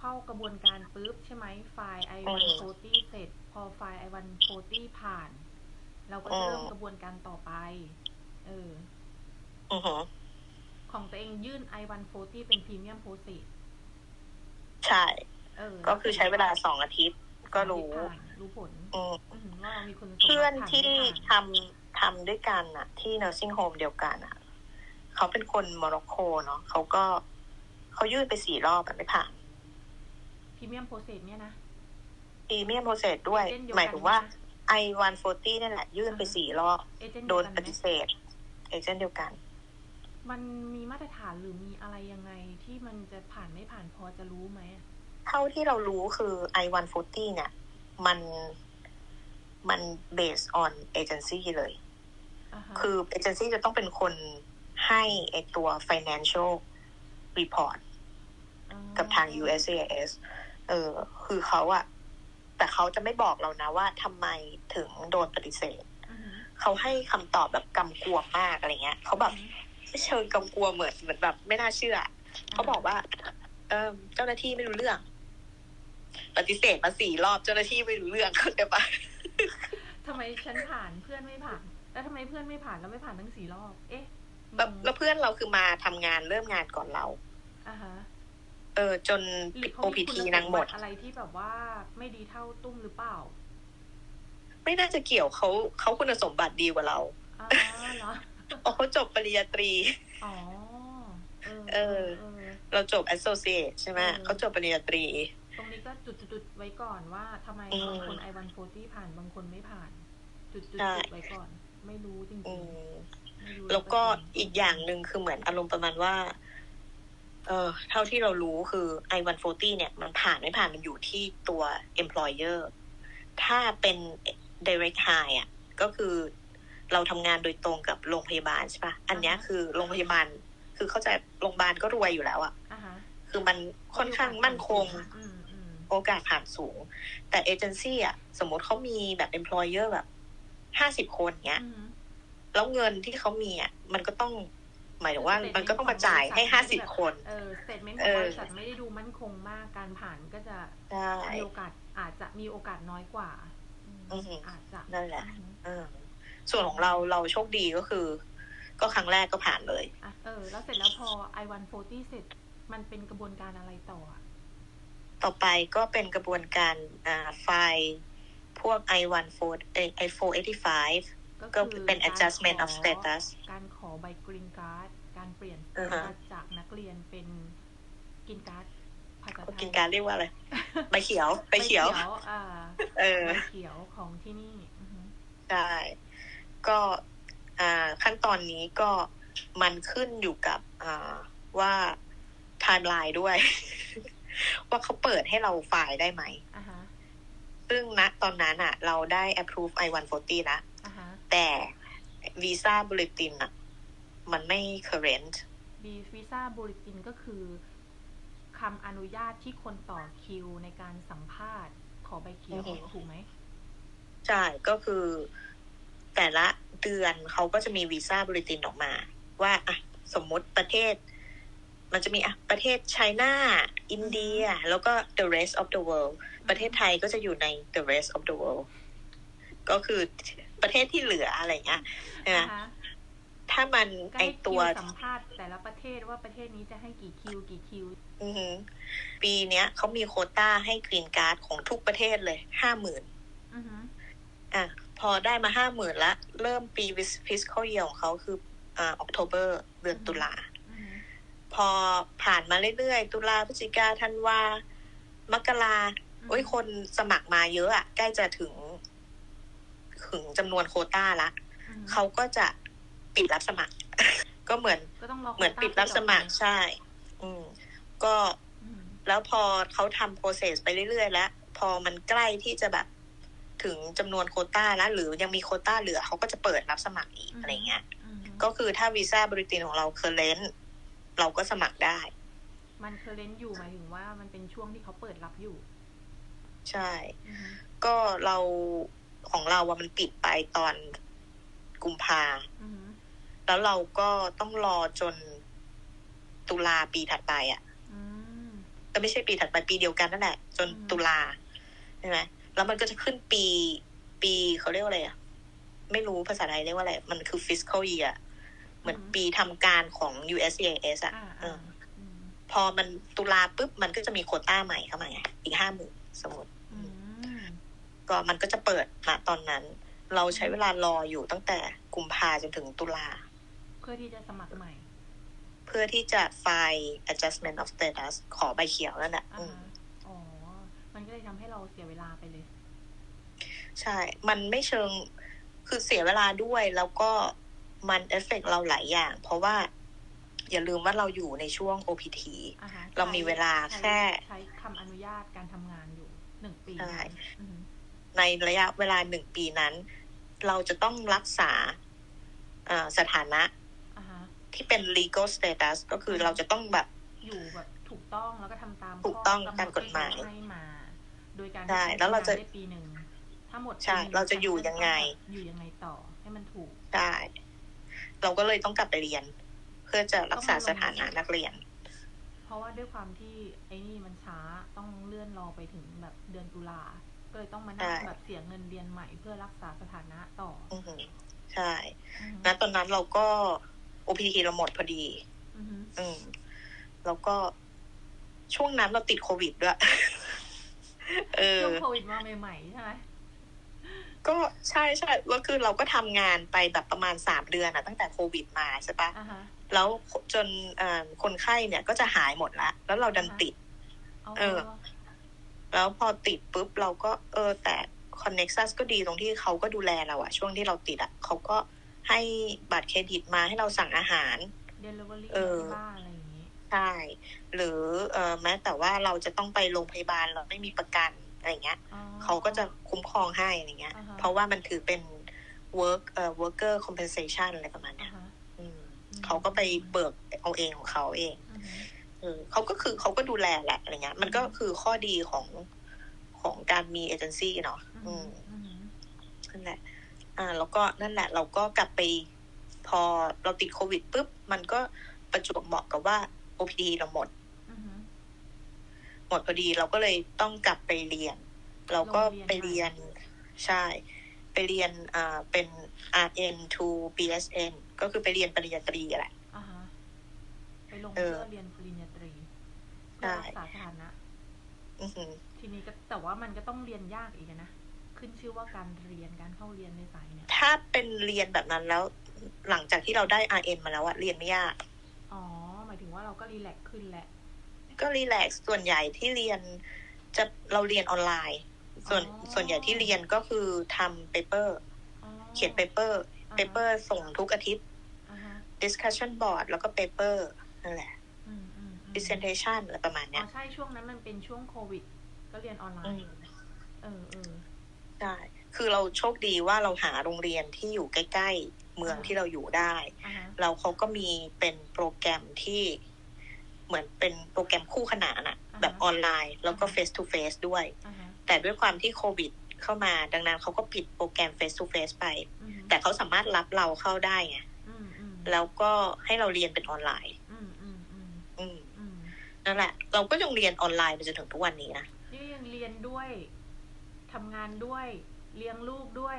เข้ากระบวนการปุ๊บใช่ไหมไฟล์ i อื1ม40 เสร็จ พอไฟล์ i 1 40 ผ่าน เราก็จะเริ่มอืมกระบวนการต่อไป เอออือหือของตัวเองยื่น i 1 40 เป็นพรีเมียมโ o รเซสใช่เออก็คือใช้เวลาสองอาทิตย์ ก็รู้ผ่านรู้ผลอืมอืมว่าเรามีคุณสมบัติเพื่อนผ่าที่ไม่ผ่านทำทำด้วยกันอะที่ nursing home เดียวกันอะเขาเป็นคนโมร็อกโกเนาะเขาก็เขายื่นไปสี่รอบอะไม่ผ่านพ รีเมียมโ o รเซสเนี่ยนะพรีเมียมโปรเซสด้วยเช่นเดียวกันหมายถึงว่าใช่ไหม i 1 40นี่นแหละ ยื่นไปอ่าฮะสี่รอบเอเจนต์โดเดียวนกันปไหมฏิเสธ เอเจนต์เดียวกัน มันมีมาตรฐานหรือมีอะไรยังไงที่มันจะผ่านไม่ผ่านพอจะรู้ไหมอะเท่าที่เรารู้คือ i 1 40เนี่ย มันมัน based on agency เลยอ่าฮะคือเอเจนซี่จะต้องเป็นคนให้ไอตัว financial report กับทาง USCIS เออ คือเขาอะแต่เขาจะไม่บอกเรานะว่าทำไมถึงโดนปฏิเสธอือฮึเขาให้คำตอบแบบกำกวมมากอะไรเงี้ยเขาแบบไม่เชิงกำกวมเหมือนเหมือนแบบ ไม่น่าเชื่อเขาบอกว่า เออเจ้าหน้าที่ไม่รู้เรื่อง ปฏิเสธมาสี่รอบเจ้าหน้าที่ไม่รู้เรื่องเข้าใจปะทำไมฉันผ่านเพื่อนไม่ผ่าน แล้วทำไมเพื่อนไม่ผ่านแล้วไม่ผ่านทั้งสี่รอบ เอ๊ะแล้วงงแล้วเพื่อนเราคือมาทำงานเริ่มงานก่อนเราอ่าฮะ เออจนหรือเขา OPT มีคุณสนางมหมบัดติอะไรที่แบบว่าไม่ดีเท่าตุ้มหรือเปล่า ไม่น่าจะเกี่ยวเขาเขาคุณสมบัติดีกว่าเราอ๋อเหรอเพราะเขาจบปริญญาตรีอ๋อเออเออเออ เราจบ associate ใช่ไหมเออเขาจบปริญญาตรี ตรงนี้ก็จุดๆๆไว้ก่อนว่าทำไมอืมบางคนไอวันโฟตี้ผ่านบางคนไม่ผ่าน จุดใช่ๆๆไว้ก่อน ไม่รู้จริอืงมๆไม่รู้แล้วก็ร้ยเปร์เซ็นต์อีกอย่างหนึ่งคือเหมือนอารมณ์ประมาณว่า เออเท่าที่เรารู้คือ i140 เนี่ยมันผ่านไม่ผ่านมันอยู่ที่ตัว employer ถ้าเป็น direct hire อะก็คือเราทำงานโดยตรงกับโรงพยาบาลใช่ปะอันเนี้ยคือโรงพยาบาล คือเข้าใจโรงพยาบาลก็รวยอยู่แล้วอะอ่าฮะคือมันค่อนข้างมั่นคงอืมอืมโอกาสผ่านสูง แต่เอเจนซี่อะ สมมติเขามีแบบ employer แบบห้าสิบคนเงี้ยอืมแล้วเงินที่เขามีอะ มันก็ต้อง หมายถึงว่ามันก็ต้องมาจ่ายให้ห้าสิบคน เออสเตทเมนต์ขเอองอบริษัทไม่ได้ดูมั่นคงมากการผ่านก็จะใช่มีโอกาสอาจจะมีโอกาสน้อยกว่าอืมอือหืออาจจะนั่นแหละอืมเออส่วนของเราเราโชคดีก็คือ ก็ครั้งแรกก็ผ่านเลยอะเออ แล้วเสร็จแล้วพอ i140 เสร็จมันเป็นกระบวนการอะไรต่ออะต่อไปก็เป็นกระบวนการอ่าไฟล์พวก i14 เอ่อ i485 ก็เป็นการ adjustment ข of status การขอใบกรีนการ์ดการเปลี่ยนอือฮะจากนักเรียนเป็นกินการ์ดภาษาไทยกินการเรียกว่าอะไรใบเขียวใบเขียวอ่าเออใบเขียวของที่นี่อือฮึใช่ก็อ่าขั้นตอนนี้ก็มันขึ้นอยู่กับอ่าว่าไทม์ไลน์ด้วย ว่าเขาเปิดให้เราไฟล์ได้ไหมอ่าฮะซึ่งณตอนนั้นอะ เราได้ approve i140 นะอ่าฮะ แต่วีซ่าบุลตินอะมันไม่ current บีวีซ่าบูเลตินก็คือคำอนุญาตที่คนต่อคิวในการสัมภาษณ์ ขอใบเขียวอือฮึถูกไหมใช่ก็คือ แต่ละเดือนเขาก็จะมีวีซ่าบุลตินออกมา ว่าอะสมมติประเทศ มันจะมีอะประเทศไชน่าอินเดีย แล้วก็ the rest of the world ประเทศไทยก็จะอยู่ใน the rest of the world ก็คือ ประเทศที่เหลืออะไรเงี้ยใช่ไหมอ่าฮะถ้ามันก็ไอให้คิตัววสัมภาษณ์แต่ละประเทศว่าประเทศนี้จะให้กี่คิวกี่คิวอือหือปีเนี้ยเขามีโควต้าให้กรีนการ์ดของทุกประเทศเลยห้าหมื่นอือฮึอะพอได้มาห้าหมื่นละ เริ่มปีฟิส c a l year ของเขาคืออ่าออกโทเบอร์เดือนตุลาอือฮึพอผ่านมาเรื่อยๆ ตุลาพฤศจิกาธันวามกราโอ้ยคนสมัครมาเยอะอะใกล้จะถึง ถึงจำนวนโควต้าละอือฮึเขาก็จะปิดรับสมัคร ก็เหมือนก็ต้องรอเหมือนปิดรับสมัครใช่ อืมก็อืมแล้วพอเขาทำ process ไปเรื่อยๆแล้ว พอมันใกล้ที่จะแบบถึงจำนวนโควต้าแล้วหรือยังมีโควต้าเหลือเขาก็จะเปิดรับสมัครอีกอะไรเงี้ยอือฮึก็คือถ้าวีซ่าบริตินของเราเคอร์เรนเราก็สมัครได้ มันเคอร์เรนต์อยู่หมายถึงว่ามันเป็นช่วงที่เขาเปิดรับอยู่ ใช่อือฮึก็เรา ของเราว่ามันปิดไปตอนกุมภาอือฮึแล้วเราก็ต้องรอจนตุลาปีถัดไปอะ่ะอืมก็ไม่ใช่ปีถัดไปปีเดียวกันนั่นแหละ จนอืมตุลาใช่ไหมแล้วมันก็จะขึ้นปี ปีเขาเรียกว่าอะไรอะ ไม่รู้ภาษาไทยเรียกว่าอะไร มันคือ fiscal year เหมือนปีทำการของ USCIS อะอ่าเออ่าออืมพอมันตุลาปุ๊บ มันก็จะมีโควต้าใหม่เข้ามาไงอีกห้าหมื่นสมมติอืม ก็มันก็จะเปิดณตอนนั้น เราใช้เวลารออยู่ตั้งแต่กุมภาจนถึงตุลา เพื่อที่จะสมัครใหม่ เพื่อที่จะไฟล์ adjustment of status ขอใบเขียวนั่นแหละอ่าอืมฮะอ๋อ มันก็เลยทำให้เราเสียเวลาไปเลย ใช่ มันไม่เชิง คือเสียเวลาด้วยแล้วก็มันเอฟเฟกเราหลายอย่าง เพราะว่าอย่าลืมว่าเราอยู่ในช่วง OPT อ่าฮะเรามีเวลาใช้แค่ ใช้คำอนุญาตการทำงานอยู่หนึ่งปีใช่อืม ในระยะเวลาหนึ่งปีนั้น เราจะต้องรักษาเอ่อสถานะอ่าฮะที่เป็น legal status ก็คือเราจะต้องแบบอยู่แบบถูกต้องแล้วก็ทำตามถูกต้องข้ำหนดตามกฎหมายที่เขให้มา โดยการใช่ที่แล้วเราจะทำงนได้ปีหนึ่งถ้าหมดใช่ปีหนึ่เราจะอยู่ยังไง อยู่ยังไงต่อให้มันถูกได้เราก็เลยต้องกลับไปเรียน เพื่อจะรักษาต้องมาลงสถานะนักเรียน เพราะว่าด้วยความที่ไอ้นี่มันช้าต้องเลื่อนรอไปถึงแบบเดือนตุลา ก็เลยต้องมานั่งใช่แบบเสียเงินเรียนใหม่เพื่อรักษาสถานะต่ออือหือใช่อือฮึณตอนนั้นเราก็ OPT เราหมดพอดีอือฮึอืมแล้วก็ช่วงนั้นเราติดโควิดด้วยเออช่วงโควิดมาใหม่ๆใช่ไหมก็ใช่ใช่แล้วคือเราก็ทำงานไปแบบประมาณสามเดือนอะตั้งแต่โควิดมาใช่ปะอ่าฮะแล้วจนเอ่อคนไข้เนี่ยก็จะหายหมดละ แล้วเราดันติดาเออ แล้วพอติดปุ๊บเราก็เออแต่ Connexus ก็ดีตรงที่เขาก็ดูแลเราอะช่วงที่เราติดอะเขาก็ให้บัตรเครดิตมาให้เราสั่งอาหารเดลิเวอรี่เออที่บ้านอะไรอย่างนี้ใช่ หรือเออแม้แต่ว่าเราจะต้องไปโรงพยาบาลเราไม่มีประกันอะไรเงี้ยอ๋อเขาก็จะคุ้มครองให้อะไรเงี้ยอ่าฮะเพราะว่ามันถือเป็น work เอ่อ worker compensation อะไรประมาณอ่าเนี้ยฮะอืมอืมเขาก็ไปเบิกเอาเองของเขาเองอือฮึ เออเขาก็คือเขาก็ดูแลแหละอะไรเงี้ย มันก็คือข้อดีของของการมีเอเจนซี่เนาะอือือมฮึอือฮึนั่นแหละ อ่า แล้วก็นั่นแหละ เราก็กลับไป พอเราติดโควิดปุ๊บ มันก็ประจวบเหมาะกับว่า OPD เราหมดอือฮึหมดพอดีเราก็เลยต้องกลับไปเรียน เราก็โรงเรียนไปเรียนใช่ ไปเรียนอ่าเป็น RN to BSN ก็คือไปเรียนปริญญาตรีแหละอ่าฮะไปลงเอเพื่ออเรียนปริญญาตรี ใช่เพื่อรักษาสถานะอือหือทีนี้ก็แต่ว่ามันก็ต้องเรียนยากอีกอะนะ ขึ้นชื่อว่าการเรียนการเข้าเรียนในสายเนี่ย ถ้าเป็นเรียนแบบนั้นแล้ว หลังจากที่เราได้ RN มาแล้วอะเรียนไม่ยาก อ๋อ หมายถึงว่าเราก็รีแลกซ์ขึ้นแหละ ก็รีแลกซ์ส่วนใหญ่ที่เรียนจะเราเรียนออนไลน์ ส่วนอ๋อส่วนใหญ่ที่เรียนก็คือทำเปเปอร์อ๋อเขียนเปเปอร์อ่าฮะเปเปอร์ส่งทุกอาทิตย์อ่าฮะ discussion board แล้วก็เปเปอร์นั่นแหละอืมอืมอืม presentation อะไรประมาณอ๋เนี้อยใช่ช่วงนั้นมันเป็นช่วงโควิด ก็เรียนออนไลอืน์มเออเออใช่คือเราโชคดีว่าเราหาโรงเรียนที่อยู่ใกล้ ๆ เมืองอ่าที่เราอยู่ได้อ่าฮะเราเขาก็มีเป็นโปรแกรมที่เหมือนเป็นโปรแกรมคู่ขนานอะแบบออนไลน์ แล้วก็ face to face ด้วยอ่าฮะแต่ด้วยความที่โควิดเข้ามาดังนั้นเขาก็ปิดโปรแกรม face to face ไปอืมแต่เขาสามารถรับเราเข้าได้ไงอืมอืมแล้วก็ให้เราเรียนเป็นออนไลน์ อืมอืมอืม อืม อืม นั่นแหละ เราก็ยังเรียนออนไลน์ไปจนถึงทุกวันนี้นะนี่ยังเรียนด้วยทำงานด้วยเลี้ยงลูกด้วย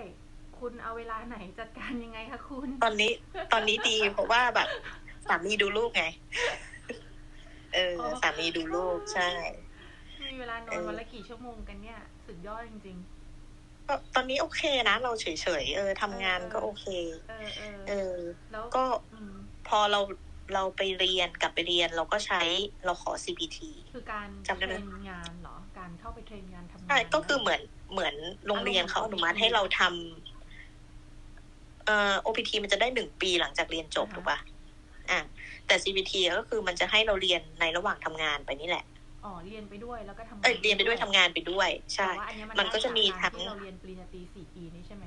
คุณเอาเวลาไหนจัดการยังไงคะคุณ ตอนนี้ ตอนนี้ดีเพราะว่าแบบสามีดูลูกไง เอออ๋อสามีดูลูกใช่ มีเวลานอนวันละกี่ชั่วโมงกันเนี่ย สุดยอดจริงก็ตอนนี้โอเคนะเราเฉยๆเออทำงานก็โอเคๆเออเออเออแล้วก็อืมพอเรา เราไปเรียนกลับไปเรียนเราก็ใช้เราขอ CPT คือการจำได้เทไหมรนงานเหรอการเข้าไปเทรนงานทำงานใช่ก็คือเหมือนเหมือนโรงเรียนเขาอนุมัติให้เราทำเอ่อ OPT มันจะได้หนึ่งปีหลังจากเรียนจบถูกปะอะแต่ CPT ก็คือมันจะให้เราเรียนในระหว่างทำงานไปนี่แหละอ๋อเรียนไปด้วยแล้วก็ทำงานเอ้ยเรียนไปด้วยทำงานไปด้วย ใช่แต่ว่าอันเนี้ยมันมันก็จะมีได้จากทั้งการที่เราเรียนปริญญาตรีสี่ปีนี้ใช่ไหม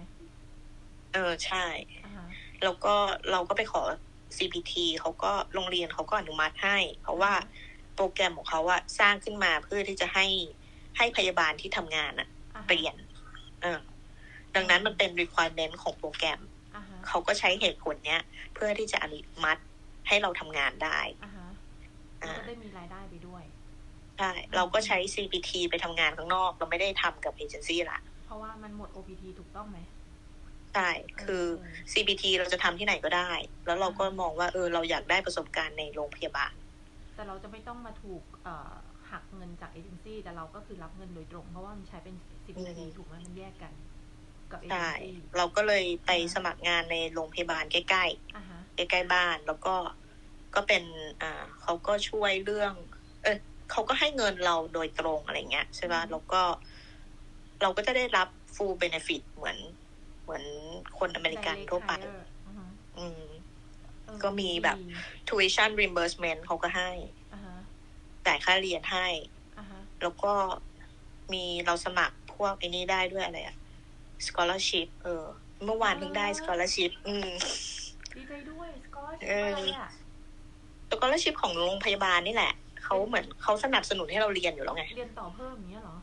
เออใช่อ่าฮะแล้วก็เราก็ไปขอ CPT เขาก็โรงเรียนเขาก็อนุมัติให้ เพราะว่าโปรแกรมของเขาอะสร้างขึ้นมาเพื่อที่จะให้ให้พยาบาลที่ทำงานอะอ่าฮะเปลี่ยนเออดังนั้นมันเป็น requirement ของโปรแกรมอ่าฮะเขาก็ใช้เหตุผลเนี้ย เพื่อที่จะอนุมัติให้เราทำงานได้อ่าฮะอ่าแล้วก็ได้มีรายได้ไปด้วยใช่เราก็ใช้ CPT ไปทำงานข้างนอก เราไม่ได้ทำกับเอเจนซี่ละเพราะว่ามันหมด OPT ถูกต้องไหม ใช่ คือเออ CPT เราจะทำที่ไหนก็ได้ แล้วเราก็มองว่าเออเราอยากได้ประสบการณ์ในโรงพยาบาล แต่เราจะไม่ต้องมาถูกเอ่อหักเงินจากเอเจนซี่แต่เราก็คือรับเงินโดยตรง เพราะว่ามันใช้เป็น CPT อืมถูกไหมมันแยกกันกับเอเจใช่นซี่เราก็เลยไปสมัครงานในโรงพยาบาลใกล้อ่าฮะๆใกล้ๆบ้านแล้วก็ก็เป็นอ่าเขาก็ช่วยเรื่อง เออเขาก็ให้เงินเราโดยตรงอะไรเงี้ยใช่ป่ะแล้วก็เราก็จะได้รับ full benefit เหมือน เหมือนคนอเมริกัน Direct ทั่วไป hire อือฮึอืมเออก็มีแบบดี tuition reimbursement เขาก็ให้อ่าฮะจ่ายค่าเรียนให้อ่าฮะแล้วก็มีเราสมัครพวกไอ้นี้ได้ด้วยอะไรอะ scholarship เออ เมื่อวานเพิ่งได้ scholarship อืมดีใจด้วยสกอร์เอออะไรอะ scholarship ของโรงพยาบาลนี่แหละ เขาเหมือนเขาสนับสนุนให้เราเรียนอยู่แล้วไง เรียนต่อเพิ่มอย่างเงี้ยเหรอ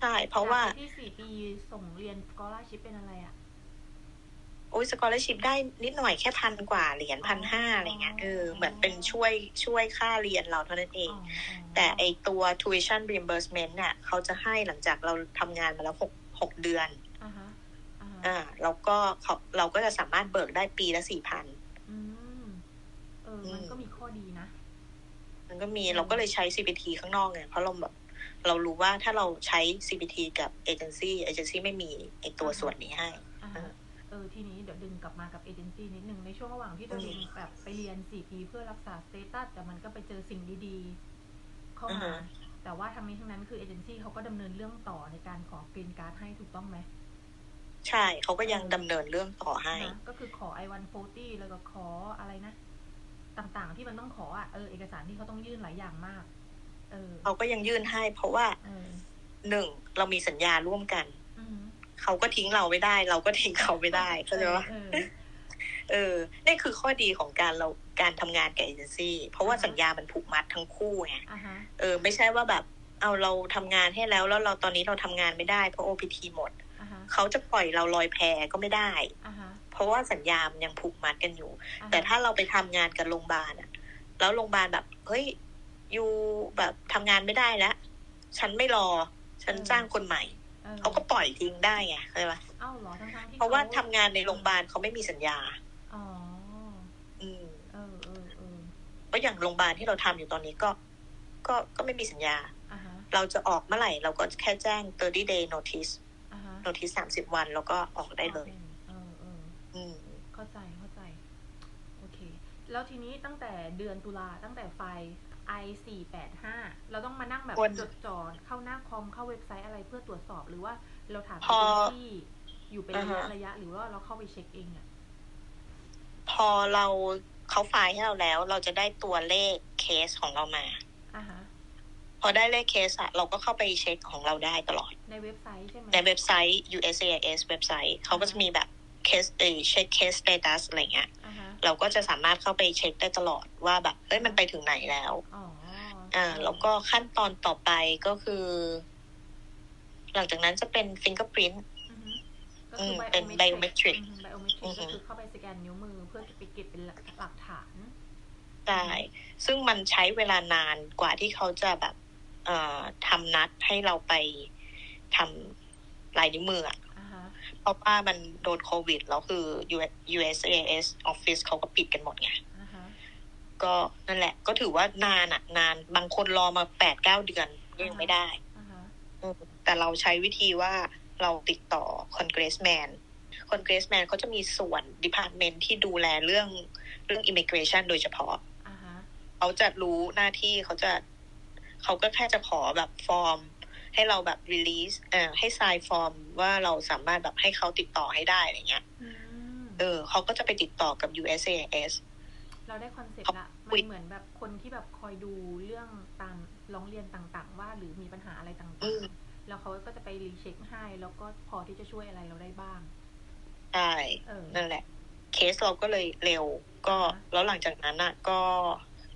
ใช่ เพราะว่าจกที่สี่ปีส่งเรียนสกอร์ชิพเป็นอะไรอะ โอ้ย scholarship ได้นิดหน่อยแค่พันกว่าเหรียญพันห้าอะไรเงี้ยเออเหมือนเป็นช่วยช่วยค่าเรียนเราเท่านั้นเองอ๋ออ๋อแต่ไอตัว tuition reimbursement เนี่ยเขาจะให้หลังจากเราทำงานมาแล้วหกหกเดือนอ่าฮะอ่าฮะอ่าแล้วก็เขาเราก็จะสามารถเบิกได้ปีละสี่พันอืมเออมันอืมก็มีข้อดีนะ มันก็มีอืมเราก็เลยใช้ CPT ข้างนอกไงเพราะเราแบบเรารู้ว่าถ้าเราใช้ CPT กับเอเจนซี่เอเจนซี่ไม่มีไอตัวส่วนนี้ให้ อ่าฮะเออทีนี้เดี๋ยวดึงกลับมากับเอเจนซี่นิดนึงในช่วงระหว่างที่ตัวเองแบบไปเรียนสี่ปีเพื่อรักษาสเตตัสแต่มันก็ไปเจอสิ่งดีๆ เข้าอือมาฮะแต่ว่าทั้งนี้ทั้งนั้นคือเอเจนซี่เขาก็ดำเนินเรื่องต่อในการขอกรีนการ์ดให้ถูกต้องไหมใช่เขาก็ยังดำเนินเรื่องต่อให้นะก็คือขอ I-140 แล้วก็ขออะไรนะ ต่างๆ ที่มันต้องขออะเออเอกสารที่เขาต้องยื่นหลายอย่างมาก เออเขาก็ยังยื่นให้ เพราะว่าเออหนึ่งเรามีสัญญาร่วมกันอือหือ เขาก็ทิ้งเราไม่ได้ เราก็ทิ้งเขาไม่ได้เข้าใจปะเออเออนี่คือข้อดีของการเราการทำงานกับเอเจนซี่เพราะว่าอ่าฮะสัญญามันผูกมัดทั้งคู่ไงอ่าฮะเออ ไม่ใช่ว่าแบบ เอาเราทำงานให้แล้ว แล้วเราตอนนี้เราทำงานไม่ได้เพราะ OPT หมดอ่าฮะเขาจะปล่อยเราลอยแพก็ไม่ได้อ่าฮะเพราะว่าสัญญามันยังผูกมัดกันอยู่อ่ฮะแต่ถ้าเราไปทำงานกับโรงพยาบาลอะแล้วโรงพยาบาลแบบ เฮ้ยอยู่แบบทำงานไม่ได้แล้ว ฉันไม่รอ ฉันจ้างคนใหม่ออ เขาก็ปล่อยทิ้งได้ไงเข้าใจปะเอ้าเหรอทั้งๆที่เพราะว่าทำงานในโรงพยาบาลเขาไม่มีสัญญาอ๋ออืมเออเออเออเพราะอย่างโรงพยาบาลที่เราทำอยู่ตอนนี้ก็ ก็ก็ไม่มีสัญญาอ่าฮะเราจะออกเมื่อไหร่ เราก็แค่แจ้ง 30 day notice อ่าฮะ notice 30วัน แล้วก็ออกได้เลยเออเอออืมเข้าใจเข้าใจ โอเค แล้วทีนี้ตั้งแต่เดือนตุลาตั้งแต่ไฟล์ i 4 8 5เราต้องมานั่งแบบคนจดจ่อเข้าหน้าคอมเข้าเว็บไซต์อะไรเพื่อตรวจสอบหรือว่าเราถามพอที่อยู่เป็นอ่าระยะฮะระยะ หรือว่าเราเข้าไปเช็คเองอะพอเราเขาไฟล์ให้เราแล้ว เราจะได้ตัวเลขเคสของเรามาอ่าฮะพอได้เลขเคสอะเราก็เข้าไปเช็คของเราได้ตลอด ในเว็บไซต์ใช่ไหมในเว็บไซต์ USAIS เว็บไซต์เขาก็จะมีแบบเคสเอเช็คเคสสเตตัสอะไรเงี้ยอ่าฮะ เราก็จะสามารถเข้าไปเช็คได้ตลอดว่าแบบเอ้ยมันไปถึงไหนแล้วอ๋ออ่าแล้วก็ขั้นตอนต่อไปก็คือ หลังจากนั้นจะเป็น fingerprint อือฮึก็อืคือมเป็น biometric ไบโอเมตริอืกอฮึก็คือเข้าไปสแกนนิ้วมือเพื่อจะไปเก็บเป็นหลักฐานใช่ซึ่งมันใช้เวลานานกว่าที่เขาจะแบบ เอ่อทำนัดให้เราไปทำลายนิ้วมืออะอ่าฮะเพ ราะว่ามันโดนโควิด แล้วคือ USAS Office เขาก็ปิดกันหมดไงอ่าฮะก็นั่นแหละ ก็ถือว่านานอะนาน บางคนรอมาแปดเก้าเดือนก็ยังไม่ได้อ่าฮะอืมแต่เราใช้วิธีว่าเราติดต่อ Congressman Congressman เขาจะมีส่วน Department ที่ดูแลเรื่องเรื่อง Immigration โดยเฉพาะอ่าฮะเขาจะรู้หน้าที่เขาจะ เขาก็แค่จะขอแบบฟอร์ม ให้เราแบบ release เอ่อให้ทรายฟอร์มว่าเราสามารถแบบให้เขาติดต่อให้ได้อะไรเงี้ยอืมเออเขาก็จะไปติดต่อกับ USAS เราได้คอนเซ็ปเขาต์ละคุมัยนเหมือนแบบคนที่แบบคอยดูเรื่องตามร้องเรียนต่างๆ ว่าหรือมีปัญหาอะไรต่างอืมๆแล้วเขาก็จะไปรีเช็คให้ แล้วก็พอที่จะช่วยอะไรเราได้บ้างใช่เออนั่นแหละ เคสเราก็เลยเร็ว ก็อ่าฮะแล้วหลังจากนั้นอะ ก็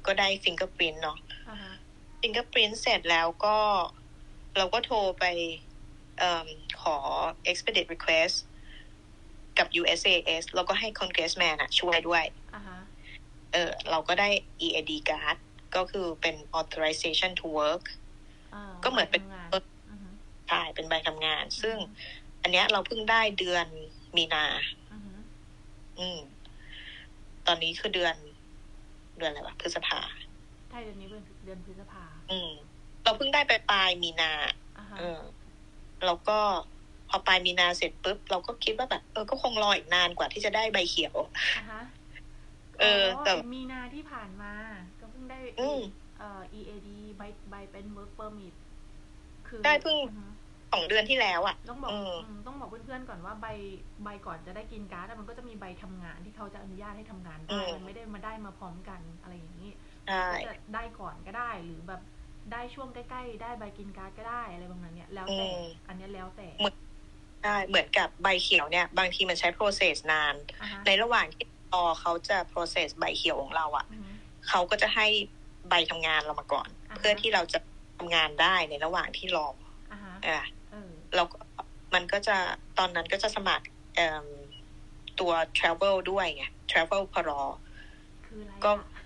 ก็ได้ fingerprint เนาะอ่าฮะ fingerprint เสร็จแล้วก็ เราก็โทรไปเอมขอ expedite request กับ USAS แล้วก็ให้ congressman อะช่วยด้วยอ่าฮะเออเราก็ได้ EAD card ก็คือเป็น authorization to work ก็เหมือนเป็นใบทำงานอือฮึใช่เป็นใบทำงาน ซึ่งอันเนี้ยเราเพิ่งได้เดือนมีนาอือฮึอืม ตอนนี้คือเดือน เดือนอะไรวะพฤษภา ใช่เดือนนี้เป็นเดือนพฤษภา อืม เราเพิ่งได้ไปปลายมีนาอ่าฮะเออแล้วก็พอปลายมีนาเสร็จปุ๊บเราก็คิดว่าแบบเออก็คงรออีกนานกว่าที่จะได้ใบเขียวอ่าฮะเออแต่มีนาที่ผ่านมา ก็เพิ่งได้อืมเอ่อ EAD ใบใบเป็น work permit คือได้เพิ่งอือฮึสองเดือนที่แล้วอะ ต้องบอกอืมอืมต้องบอกเพื่อนๆก่อนว่าใบใบก่อนจะได้กินการ์ดอะมันก็จะมีใบทำงานที่เขาจะอนุญาตให้ทำงานได้ มันไม่ได้มาได้มาพร้อมกันอะไรอย่างนี้ใช่ก็จะได้ก่อนก็ได้หรือแบบ ได้ช่วงใกล้ๆ ได้ใบกินการ์ดก็ได้อะไรประมาณเนี้ยแล้วแต่อันเนี้ยแล้วแต่ใช่เหมือนกับใบเขียวเนี่ย บางทีมันใช้ process นาน อ่าฮะในระหว่างที่รอเขาจะ process ใบเขียวของเราอะอือฮึเขาก็จะให้ใบทำงานเรามาก่อนอ่าฮะเพื่อที่เราจะทำงานได้ในระหว่างที่รออ่าฮะอะเออแล้วก็มันก็จะตอนนั้นก็จะสมัครเอิ่มตัว travel ด้วยไง travel พรอ คืออะไรก็ อะ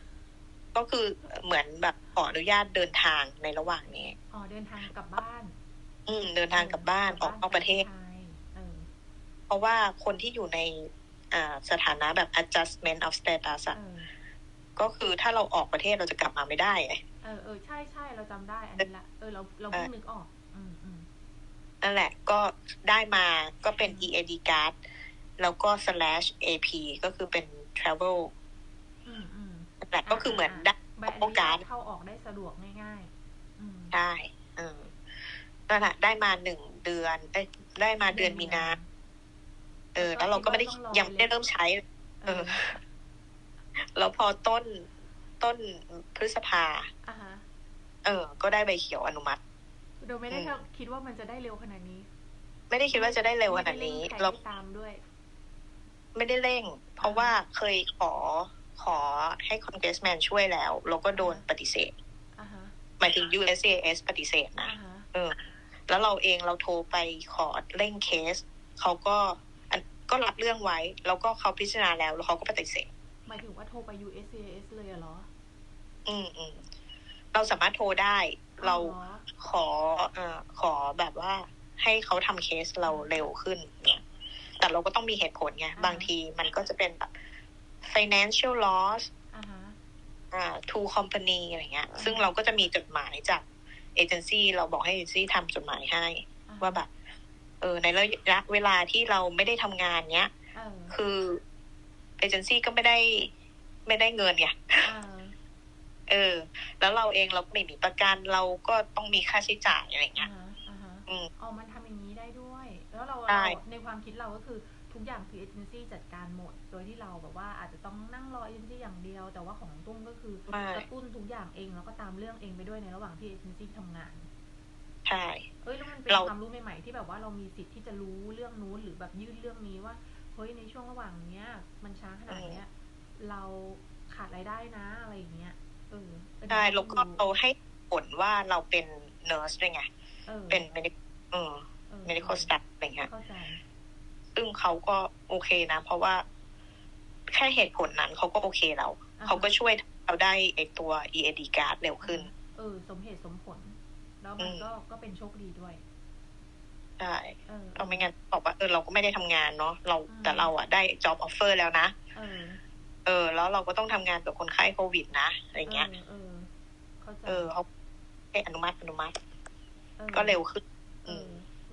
ก็คือเหมือนแบบขออนุญาตเดินทางในระหว่างนี้อ๋อเดินทางกลับบ้าน อืม เดินทางกลับบ้านออกนอกประเทศใช่เออเพราะว่าคนที่อยู่ในอ่าสถานะแบบ adjustment of status อะเออก็คือถ้าเราออกประเทศเราจะกลับมาไม่ได้ไงเออเออใช่ใช่เราจำได้อันนี้ละเออเราเราเพิ่งนึกออกอืมอืมนั่นแหละก็ได้มาก็เป็น EAD card แล้วก็ slash AP ก็คือเป็น travel อืมอืมนั่น แหละก็คือเหมือนได้ใบอโอนุญาการตเข้าออกได้สะดวกง่ายๆอืมได้เออนั่นแหละได้มาหนึ่งเดือนเอ้ยได้มาเดือนมีนาเออ แล้วเราก็ไม่ได้ยังไม่ได้เริ่มใช้ เออแล้วพอต้นต้นพฤษภาอะฮะเออ ก็ได้ใบเขียวอนุมัติโดยไม่ได้อืมคิดว่ามันจะได้เร็วขนาดนี้ ไม่ได้คิดว่าจะได้เร็วขนาดนี้ไม่ไร่งใครเราให้ตามด้วย ไม่ได้เร่ง เพราะว่าเคยขอ ขอให้คอนเกรสแมนช่วยแล้วแล้วก็โดนปฏิเสธอะฮะหมายถึง USCIS ปฏิเสธนะอะฮะเออ แล้วเราเองเราโทรไปขอเร่งเคส เขาก็อันก็รับเรื่องไว้ แล้วก็เขาพิจารณาแล้ว แล้วเขาก็ปฏิเสธหมายถึงว่าโทรไป USCIS เลยอะเหรอ อืมอืมเราสามารถโทรได้ เราอ๋อขอเอ่อขอแบบว่า ให้เขาทำเคสเราเร็วขึ้นเนี่ยแต่เราก็ต้องมีเหตุผลไงบางทีมันก็จะเป็นแบบ financial loss อะฮะอ่า to company อะไรเงี้ย ซึ่งเราก็จะมีจดหมายจากเอเจนซี่เราบอกให้เอเจนซี่ทำจดหมายให้อะฮะว่าแบบ เออ ในระยะเวลาที่เราไม่ได้ทำงานเนี้ยเออคือเอเจนซี่ก็ไม่ได้ไม่ได้เงินไงเออเออ แล้วเราเองเราไม่มีประกันเราก็ต้องมีค่าใช้จ่ายอะไรอะเงี้ยฮะอะฮะอืมอ๋อมันทำอย่างนี้ได้ด้วย แล้วเราใช่เราในความคิดเราก็คือ แต่ว่าของตุ้มก็คือไม่กระตุ้นทุกอย่างเองแล้วก็ตามเรื่องเองไปด้วยในระหว่างที่เอเจนซี่ทำงาน ใช่เอ้ยแล้วมันเป็นเราความรู้ใหม่ๆที่แบบว่าเรามีสิทธิ์ที่จะรู้เรื่องนู้นหรือแบบยื่นเรื่องนี้ว่าเฮ้ยในช่วงระหว่างเนี้ย มันช้าขนาดเนี้ย เราขาดรายได้นะอะไรอย่างเงี้ยเออเออใช่ดี๋ยแล้วก็ดูเราให้ผลว่าเราเป็นเนอร์สด้วยไงออเป็น medical เออเออ medical staff อะไรเงี้ยเข้าใจซึ่งเขาก็โอเคนะ เพราะว่าแค่เหตุผลนั้นเขาก็โอเคเราอ่าฮะ เขาก็ช่วยเราได้ไอตัว EAD card เร็วขึ้น เออ สมเหตุสมผล แล้วมันอืมก็ก็เป็นโชคดีด้วยใช่เออเราไม่งั้นบอกว่าเออเราก็ไม่ได้ทำงานเนาะเราอืมแต่เราอะได้ job offer แล้วนะเออเออแล้วเราก็ต้องทำงานกับคนไข้โควิดนะอะไรเงี้ยเออเข้าใจเออเขาให้อนุมัติอนุมัติออก็เร็วขึ้นเออ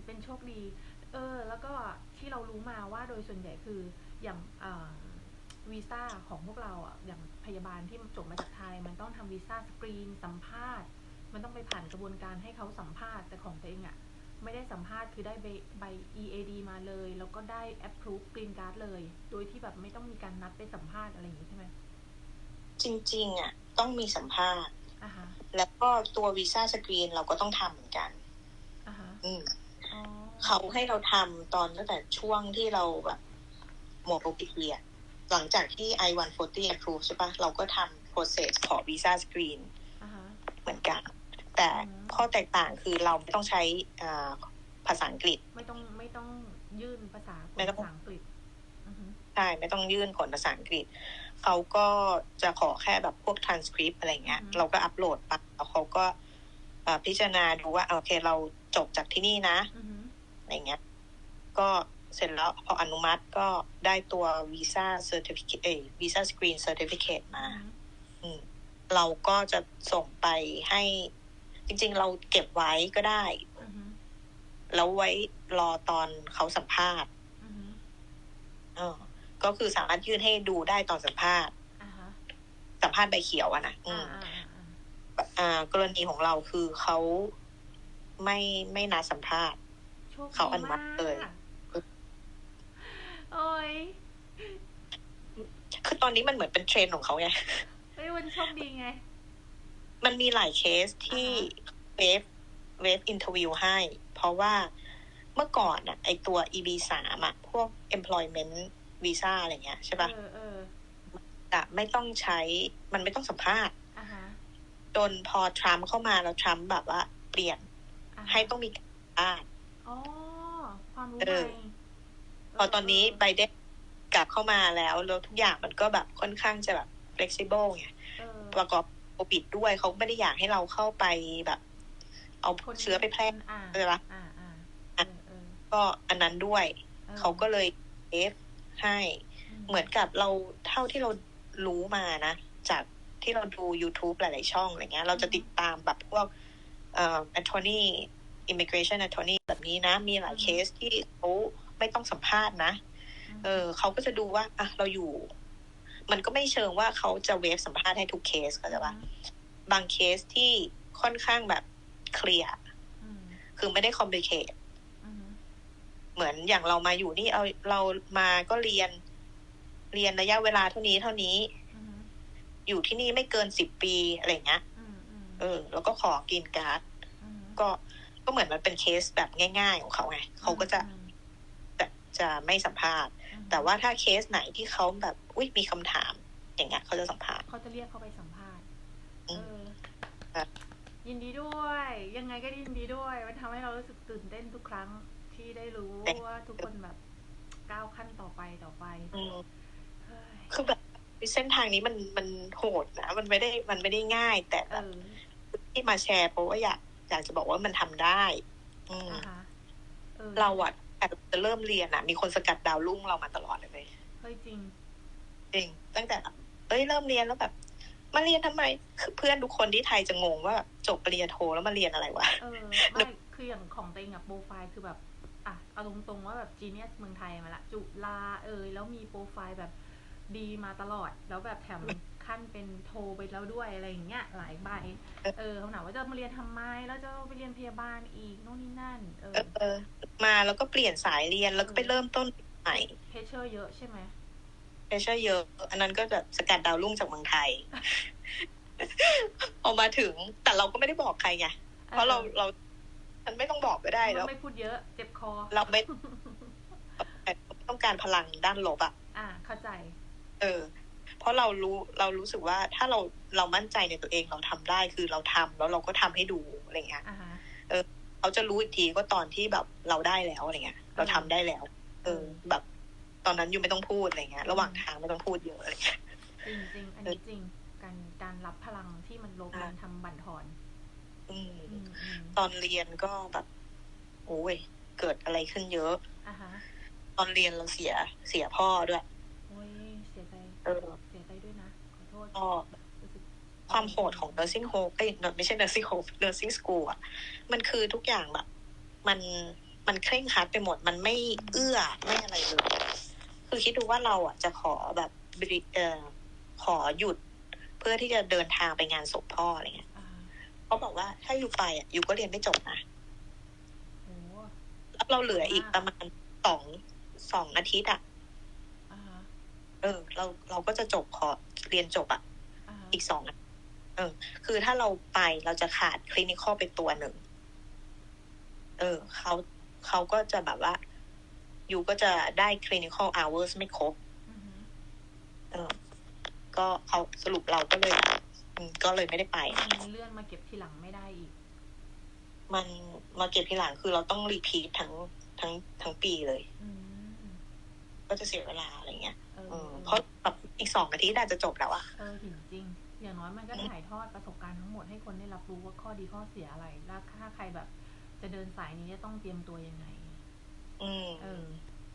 เป็นโชคดี เออ แล้วก็ที่เรารู้มาว่าโดยส่วนใหญ่คืออย่างอ่า วีซ่าของพวกเราอะอย่างพยาบาลที่จบมาจากไทย มันต้องทำวีซ่าสกรีนสัมภาษณ์ มันต้องไปผ่านกระบวนการให้เขาสัมภาษณ์แต่ของตัวเองอะไม่ได้สัมภาษณ์คือได้ใบใบ EAD มาเลย แล้วก็ได้ approve green card เลย โดยที่แบบไม่ต้องมีการนัดไปสัมภาษณ์อะไรอย่างงี้ใช่ไหมจริงๆอะต้องมีสัมภาษณ์อ่าฮะแล้วก็ตัววีซ่าสกรีนเราก็ต้องทำเหมือนกันอ่าฮะอืมอ๋อเขาให้เราทำตอนตั้งแต่ช่วงที่เราแบบหมดโอปิเอะ หลังจากที่ I-140 approve ใช่ปะเราก็ทำ process ขอวีซ่าสกรีนอ่าฮะเหมือนกัน แต่อืมข้อแตกต่างคือเราไม่ต้องใช้อ่าภาษาอังกฤษ ไม่ต้องไม่ต้องยื่นภาษาไม่ต้องภาษาอังกฤษอือฮึใช่ไม่ต้องยื่นผลภาษาอังกฤษ เขาก็จะขอแค่แบบพวก transcript อะไรเงี้ย เราก็อัปโหลดไปแล้วเขาก็เอ่อพิจารณาดูว่า โอเคเราจบจากที่นี่นะอือหืออะไรเงี้ย ก็ เสร็จแล้วพออนุมัติก็ได้ตัววีซ่าเซอร์ติฟิเคเอวีซ่าสกรีนเซอร์ติฟิเคตมาอืมเราก็จะส่งไปให้จริง ๆ เราเก็บไว้ก็ได้อือหือแล้วไว้รอตอนเขาสัมภาษณ์อือหือเออก็คือสามารถยื่นให้ดูได้ตอนสัมภาษณ์อ่าฮะสัมภาษณ์ใบเขียวอะนะอือ่ามอ่าอ่าอ่าอ่ากรณีของเราคือเขาไม่ไม่นัดสัมภาษณ์โชคดีเขาอนุมัติเลยาก โอ้ยคือตอนนี้มันเหมือนเป็นเทรนด์ของเขาไงเฮ้ยมันโชคดีไง มันมีหลายเคสที่เวฟเวฟอินเทอร์วิวให้ เพราะว่าเมื่อก่อนอะไอตัว EB สามอะพวก employment visa อะไรเงี้ยใช่ปะเออเออจะไม่ต้องใช้มันไม่ต้องสัมภาษณ์อ่าฮะจนพอทรัมป์เข้ามาแล้วทรัมป์แบบว่า เปลี่ยนาฮะให้ต้องมีการสัมภาษณ์อ๋อความรู้เอใหอม่พ อตอนนี้ไบเดนกลับเข้ามาแล้วแล้วทุกอย่างมันก็แบบค่อนข้างจะแบบ flexible ไงเออประกอบโควิดด้วยเขาไม่ได้อยากให้เราเข้าไปแบบ เอาคนเชื้อไปแพร่อ่าใช่ปะอ่าอ่าเออเออก็อันนั้นด้วยออเขาก็เลยเอฟให้เหมือนกับเราเท่าที่เรารู้มานะ จากที่เราดู YouTube หลาย ๆ ช่องอะไรเงี้ย เราจะติดตามแบบพวกเอ่อ attorney immigration attorney แบบนี้นะ มีหลายเคสที่เขา ไม่ต้องสัมภาษณ์นะ เออเขาก็จะดูว่าอะเราอยู่ มันก็ไม่เชิงว่าเขาจะเวฟสัมภาษณ์ให้ทุกเคสก็จะว่า บางเคสที่ค่อนข้างแบบเคลียร์อืมคือไม่ได้คอมพลีเคทอืมเหมือนอย่างเรามาอยู่นี่เอาเรามาก็เรียน เรียนระยะเวลาเท่านี้เท่านี้อืมอยู่ที่นี่ไม่เกินสิบปีอะไรเงี้ยอืมอืมเออ แล้วก็ขอกินการ์ดอืมก็ก็เหมือนมันเป็นเคสแบบง่าย ๆ ของเขาไงเขาก็จะอืม จะจะไม่สัมภาษณ์อืมแต่ว่าถ้าเคสไหนที่เขาแบบอุ้ยมีคำถาม อย่างเงี้ยเขาจะสัมภาษณ์เขาจะเรียกเขาไปสัมภาษณ์อืเอมอครับยินดีด้วย ยังไงก็ยินดีด้วย มันทำให้เรารู้สึกตื่นเต้นทุกครั้งที่ได้รู้ว่าทุกคนแบบก้าวขั้นต่อไปต่อไปอืมเฮ้ยคือแบบเส้นทางนี้มันมันโหดนะมันไม่ได้มันไม่ได้ง่าย แต่เอแบบอที่มาแชร์เพราะว่าอยากอยากจะบอกว่ามันทำได้ อืมอ่าฮะเออเราอะ แต่จะเริ่มเรียนอะมีคนสกัดดาวรุ่งเรามาตลอดเลยเว้ยเฮ้ยจริง จริง ตั้งแต่แบบเอ้ยเริ่มเรียนแล้วแบบมาเรียนทำไมคือเพื่อนทุกคนที่ไทยจะงงว่าแบบจบปริญญาโทแล้วมาเรียนอะไรวะเออไม่คืออย่างของตัวเองอะโปรไฟล์คือแบบอะเอาตรงๆว่าแบบจีเนียสเมืองไทยมาละ จุฬาเอยแล้วมีโปรไฟล์แบบดีมาตลอด แล้วแบบแถม ขั้นเป็นโทไปแล้วด้วยอะไรอย่างเงี้ยหลายใบ เออเขาถามว่าจะมาเรียนทำไม แล้วจะไปเรียนพยาบาลอีกโน่นนี่นั่นเออเออเออ มาแล้วก็เปลี่ยนสายเรียนแล้วก็ไปเริ่มต้นใหม่เพชเชอร์เยอะใช่ไหมเพชเชอร์เยอะ อันนั้นก็แบบสกัดดาวรุ่งจากเมืองไทยพอมาถึงแต่เราก็ไม่ได้บอกใครไงเพราะเราเราฉันไม่ต้องบอกก็ได้แล้วไม่พูดเยอะ เจ็บคอ เราไม่ต้องการพลังด้านลบอะอ่า เข้าใจ เออ เพราะเรารู้เรารู้สึกว่าถ้าเราเรามั่นใจในตัวเองเราทำได้คือเราทำแล้วเราก็ทำให้ดูอะไรเงี้ยอ่าฮะเขาจะรู้อีกทีก็ตอนที่แบบเราได้แล้วอะไรเงี้ย เราทำได้แล้ว เออ แบบ ตอนนั้นอยู่ไม่ต้องพูดอะไรเงี้ย ระหว่างทางไม่ต้องพูดเยอะอะไรเงี้ยจริงจริงๆอันนี้จริงการการรับพลังที่มันลบอ่ามัมันทำบั่นทอนอืมอืมอืมตอนเรียนก็แบบโอ้ยเกิดอะไรขึ้นเยอะอ่าฮะตอนเรียนเราเสียเสียพ่อด้วยโอ้ยเสียใจเออ ก็รู้สึกความโหดของ nursing home เอ้ยไม่ใช่ nursing home nursing school อะ มันคือทุกอย่างแบบ มันมันเคร่งครัดไปหมด มันไม่เอื้อไม่อะไรเลย คือคิดดูว่าเราอะจะขอแบบบริเอ่อขอหยุด เพื่อที่จะเดินทางไปงานศพพ่ออะไรเงี้ยอ่าเขาบอกว่าถ้าอยู่ไปอะอยู่ก็เรียนไม่จบนะโอ้แล้วเราเหลืออีกประมาณสองสองอาทิตย์อะอ่าฮะ เออ เราเราก็จะจบขอเรียนจบอะอ่าฮะอีกสองอะเออ คือถ้าเราไปเราจะขาดคลินิคอลไปตัวหนึ่ง เออเขาเขาก็จะแบบว่า อยู่ก็จะได้ clinical hours ไม่ครบอือฮึเออ ก็เขาสรุปเราก็เลยแบบอืมก็เลยไม่ได้ไปมีเลื่อนมาเก็บทีหลังไม่ได้อีก มันมาเก็บทีหลังคือเราต้องรีพีททั้งทั้งทั้งปีเลยอืมก็จะเสียเวลาอะไรเงี้ย เออเออเพราะแบบอีกสองอาทิตย์อาจจะจบแล้วอะเออหินจริงอย่างน้อยมันก็ถ่ายทอดประสบการณ์ทั้งหมดให้คนได้รับรู้ว่าข้อดีข้อเสียอะไร แล้วถ้าใครแบบ จะเดินสายนี้จะต้องเตรียมตัวยังไง อืมเออ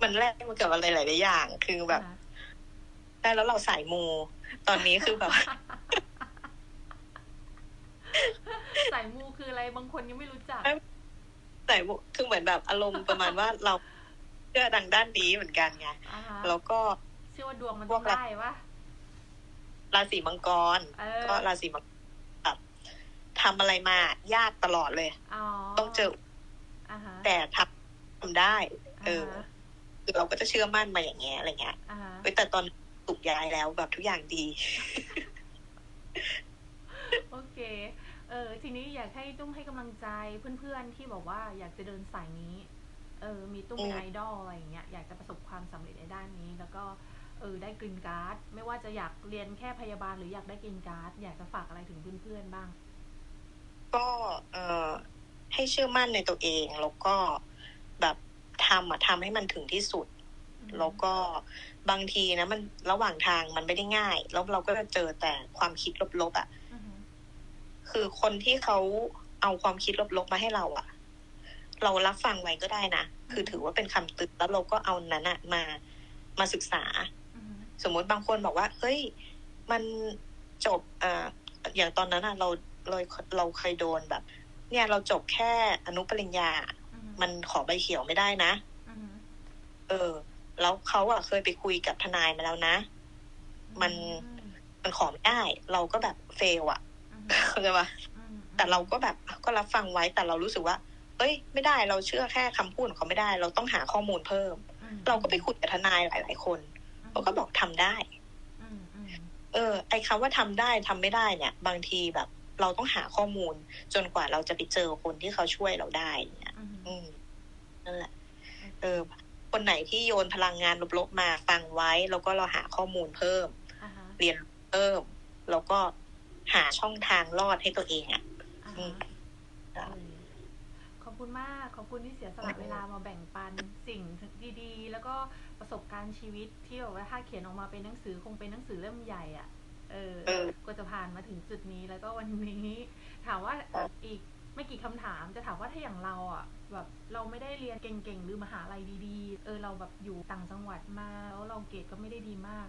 มันแลกมากับอะไรหลายๆอย่าง คือแบบนะคะได้แล้วเราสายมู ตอนนี้คือแบบสายมูคืออะไรบางคนยังไม่รู้จักสายมูคือเหมือนแบบอารมณ์ประมาณว่าเราเชื่อดังด้านนี้เหมือนกันไงอ่าฮะแล้วก็เชื่อว่าดวงมันต้องได้ปะราศีมังกรเออก็ราศีมังกรแบบทำอะไรมายากตลอดเลยอ๋อต้องเจออ่าฮะแต่ทำทำได้ เออาฮะคือเราก็จะเชื่อมั่นมาอย่างเงี้ยอะไรเงี้ยอ่าฮะเฮ้ยแต่ตอนถูกย้ายแล้วแบบทุกอย่างดี โอเค เออ ทีนี้อยากให้ตุ้มให้กำลังใจเพื่อนๆที่บอกว่าอยากจะเดินสายนี้ เออ มีตุ้มเป็นอืมไอดอลอะไรอย่างเงี้ย อยากจะประสบความสำเร็จในด้านนี้ แล้วก็ เออได้กรีนการ์ดไม่ว่าจะอยากเรียนแค่พยาบาลหรืออยากได้กรีนการ์ดอยากจะฝากอะไรถึงเพื่อนๆบ้าง ก็เออให้เชื่อมั่นในตัวเอง แล้วก็แบบทำอะทำให้มันถึงที่สุด แล้วก็บางทีนะมันระหว่างทางมันไม่ได้ง่าย แล้วเราก็จะเจอแต่ความคิดลบๆอะ่ะอือฮึคือคนที่เขาเอาความคิดลบๆมาให้เราอะ่ะ เรารับฟังไว้ก็ได้นะ คือถือว่าเป็นคำเตือนแล้วเราก็เอานั้นอะมามาศึกษาอือฮึ สมมุติบางคนบอกว่าเฮ้ย มันจบอ่าอย่างตอนนั้นอะเราเราเราเคยโดนแบบ เนี่ยเราจบแค่อนุปริญญาอือฮึมันขอใบเขียวไม่ได้นะอือฮึเออ แล้วเขาอะเคยไปคุยกับทนายมาแล้วนะ มันมันขอไม่ได้ เราก็แบบเฟลอะอือฮึเข้าใจปะอืมแต่เราก็แบบก็รับฟังไว้แต่เรารู้สึกว่า เอ้ย ไม่ได้เราเชื่อแค่คำพูดของเขาไม่ได้ เราต้องหาข้อมูลเพิ่มอืมเราก็ไปคุยกับทนายหลาย ๆ คน เขาก็บอกทำได้อืมอืมเออ ไอ้คำว่าทำได้ทำไม่ได้เนี่ย บางทีแบบ เราต้องหาข้อมูล จนกว่าเราจะไปเจอคนที่เขาช่วยเราได้เนี่ยอืมอืมนั่นแหละเออ คนไหนที่โยนพลังงานลบๆมาฟังไว้ แล้วก็เราหาข้อมูลเพิ่มอ่าฮะเรียนเพิ่ม แล้วก็หาช่องทางรอดให้ตัวเองอะ่ะอ่าอืฮะมเออขอบ คุณมาก ขอบคุณที่เสียสละเวลามาแบ่งปันสิ่งดีๆ แล้วก็ประสบการณ์ชีวิตที่แบบว่าถ้าเขียนออกมาเป็นหนังสือคงเป็นหนังสือเล่มใหญ่อะ่ะ เออเออกว่าจะผ่านมาถึงจุดนี้แล้วก็วันนี้ ถามว่าครับอีกไม่กี่คำถามจะถามว่าถ้าอย่างเราอะแบบเราไม่ได้เรียนเก่งๆ หรือมหาลัยดีๆ เออเราแบบอยู่ต่างจังหวัดมาแล้วเราเกรดก็ไม่ได้ดีมาก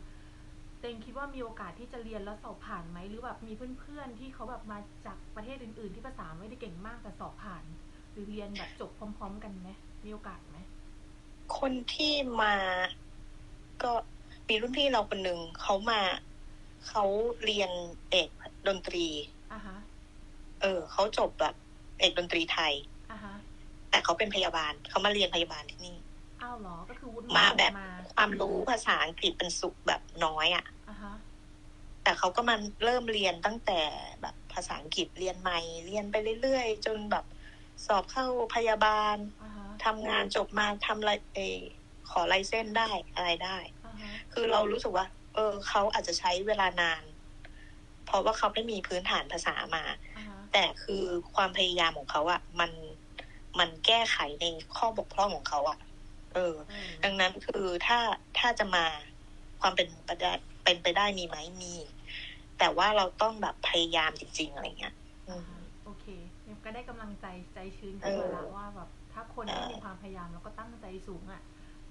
เตงคิดว่ามีโอกาสที่จะเรียนแล้วสอบผ่านไหมหรือแบบมีเพื่อนๆที่เขาแบบมาจากประเทศอื่น ๆ ที่ภาษาไม่ได้เก่งมากแต่สอบผ่านห รือเรียนแบบจบพร้อม ๆ กันไหมมีโอกาสไหมคนที่มาก็มีรุ่นพี่เราคนหนึ่งเขามาเขาเรียนเอกดนตรีอะฮะเออเขาจบแบบเอกดนตรีไทยอะฮะแต่เขาเป็นพยาบาลเขามาเรียนพยาบาลที่นี่อ้าวเหรอก็คือวุฒิมาแบบมาความรู้ภาษาอังกฤษเป็นสุขแบบน้อยอะ่ะอะฮะแต่เขาก็มาเริ่มเรียนตั้งแต่แบบภาษาอังกฤษเรียนใหม่เรียนไปเรื่อยๆ จนแบบ สอบเข้าพยาบาลอะฮะทำงานจบมาทำอะไรเออขอไลเส้นได้อะไรได้อะฮะคือเรารู้สึกว่า เออเขาอาจจะใช้เวลานาน เพราะว่าเขาไม่มีพื้นฐานภาษามาอะฮะแต่คือความพยายามของเขาอะมันมันแก้ไขในข้อบกพร่องของเขาอะเออเออ ดังนั้นคือถ้าถ้าจะมาความเป็นไปได้เป็นไปได้มีไหมมี แต่ว่าเราต้องแบบพยายามจริงๆอะไรเงี้ยอื อ่าม ฮะโอเคยัง ก็ได้กำลังใจใจชื้นขึ้นมาละว่าแบบถ้าคนที่มีความพยายามแล้วก็ตั้งใจสูงอะ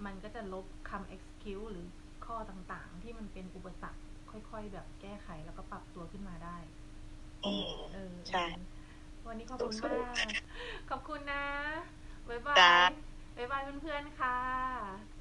มันก็จะลบคำ excuse หรือข้อต่างๆ ที่มันเป็นอุปสรรคค่อยๆ แบบแก้ไขแล้วก็ปรับตัวขึ้นมาได้อืมเออใช่วันนี้ขอบคุณสู้มากๆขอบคุณนะ บ๊ายบาจ้าย บ๊ายบายเพื่อนๆ ค่ะ